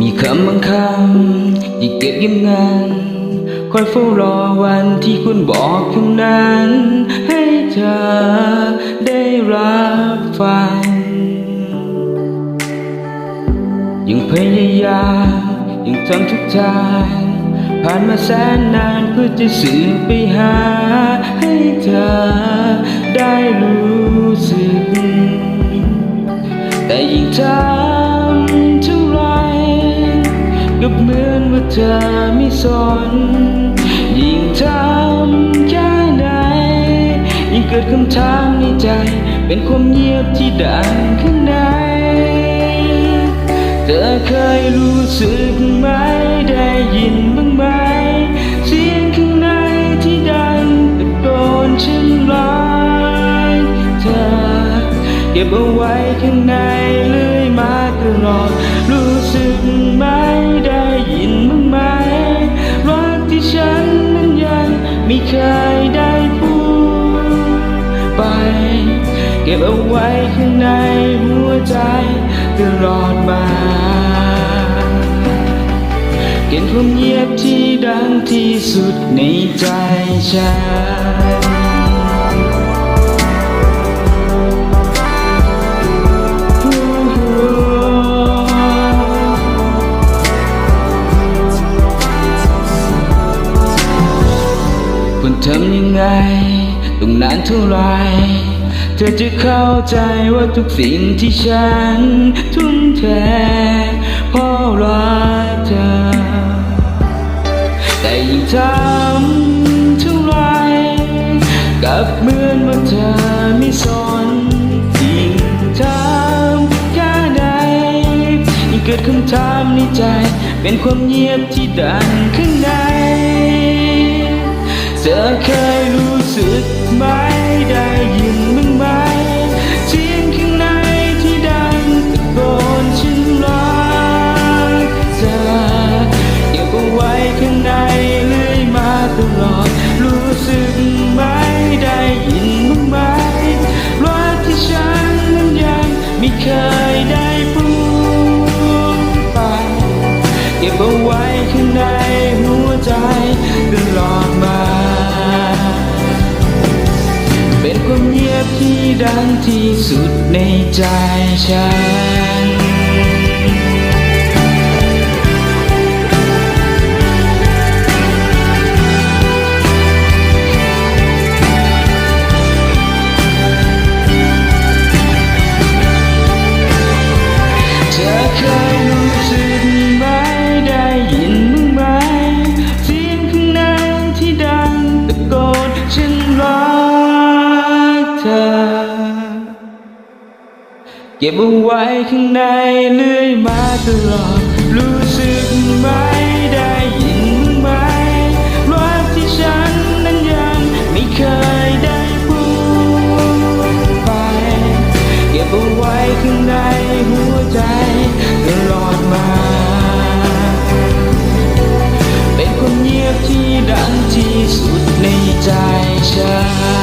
มีคำบางคำที่เก็บเงียบงันคอยเฝ้ารอวันที่คุณบอกคำนั้น ให้เธอได้รับฟัง ยังพยายามยังทำทุกทาง ผ่านมาแสนนานเพื่อจะสื่อไปหา ให้เธอได้รู้สึก แต่ยิ่งทำเท่าไรก็เหมือนว่าเธอไม่สน ยิ่งทำแค่ไหน ยิ่งเกิดคำถามในใจ เป็นความเงียบที่ดังข้างใน เธอเคยรู้สึก ไป เก็บเอาไว้ข้างในหัวใจตลอดมา เก็บความเงียบที่ดังที่สุดในใจฉันคุณทำยังไง ต้องนานเท่าไรเธอจะเข้าใจว่าทุกสิ่งที่ฉันทุ่มเทเพราะรักเธอ แต่ยิ่งทำเท่าไรกับเหมือนว่าเธอไม่สนยิ่งทำแค่ใดยิ่งเกิดคำถามในใจ เป็นความเงียบที่ดังข้างใน เธอเคยรู้สึกไหมได้ยินบ้างไหมเสียงข้างในที่ดังตะโกนฉันรักเธอเก็บเอาไว้ข้างในเลื่อยมาตลอดรู้สึกไหมได้ยินบ้างไหมรักที่ฉันนั้นยังไม่เคยได้พูดไปเก็บเอาไว้ข้างใน ที่ดังที่สุดในใจฉัน เก็บเอาไว้ข้างในเลื่อยมาตลอด รู้สึกไหมได้ยินไหมรักที่ฉันนั้นยังไม่เคยได้พูดไป เก็บเอาไว้ข้างในหัวใจตลอดมา เป็นความเงียบที่ดังที่สุดในใจฉัน